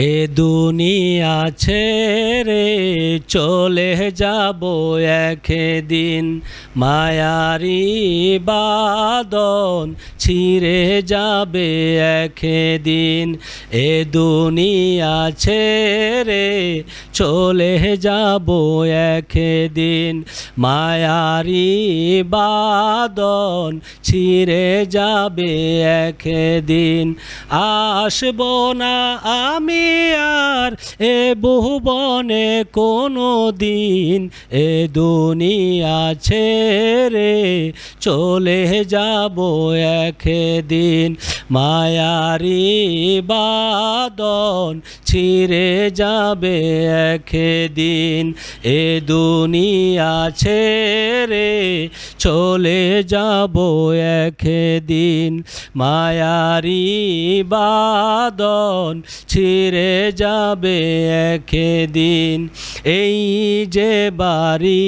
এ দুনিয়া ছেড়ে চলে যাব একদিন। মায়ারি বাদন ছিঁড়ে যাবে একদিন। এ দুনিয়া ছেড়ে চলে যাব একদিন। মায়ারি বাদন ছিঁড়ে যাবে একদিন। আসব না আমি আর এ বহুবনে কোনো দিন এ দুনিয়া ছেড়ে চলে যাব একদিন। মায়ারি বাদন ছিঁড়ে যাবে একদিন। এ দুনিয়া ছেড়ে চলে যাব একদিন। মায়ারি বাদন ছিঁড়ে যাবে একদিন। এই যে বাড়ি,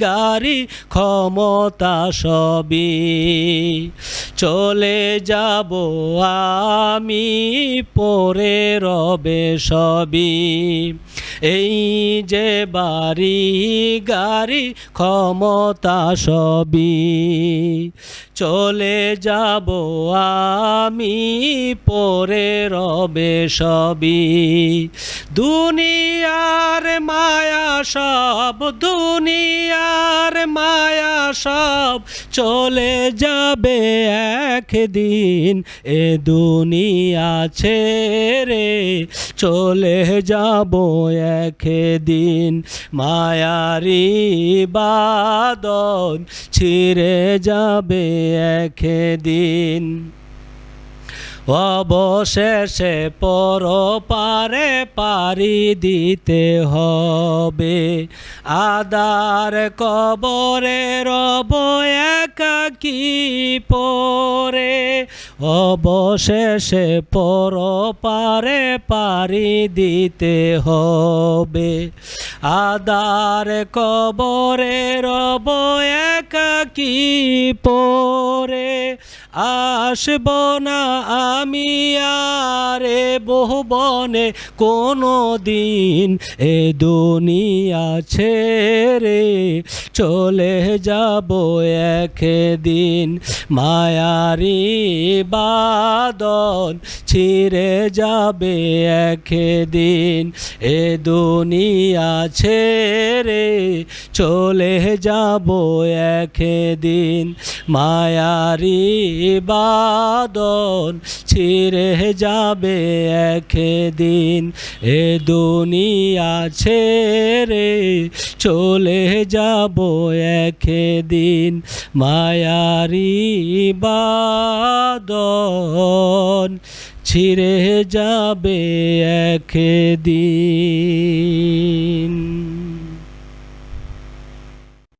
গাড়ি, ক্ষমতা সবই চলে যাব আমি পরে রবে সবই। এই যে বাড়ি গাড়ি ক্ষমতা সবই চলে যাব আমি পরে রবে সবই। দুনিয়ার মায়া সব, দুনিয়ার মায়া সব চলে যাবে একদিন এ দুনিয়া ছেড়ে চলে যাব একদিন। মায়ারি বাদন ছিঁড়ে যাবে একদিন। অবশেষে পর পারে পারি দিতে হবে। আদার কবরে রব একাকি পরে। অবশেষে পর পারে পারি দিতে হবে। আদার কবরে রব একাকি পরে। আসব না আমি আরে বহুবনে কোনো দিন এ দুনিয়া ছেড়ে চলে যাব একদিন। মায়ারি বাদন ছিঁড়ে যাবে একদিন। এ দুনিয়া ছেড়ে চলে যাব একদিন। মায়ারি বাদন ছিঁড়ে যাবে একদিন। এ দুনিয়া ছেড়ে চলে যাব একদিন। মায়ারি বাদন ছিঁড়ে যাবে একদিন।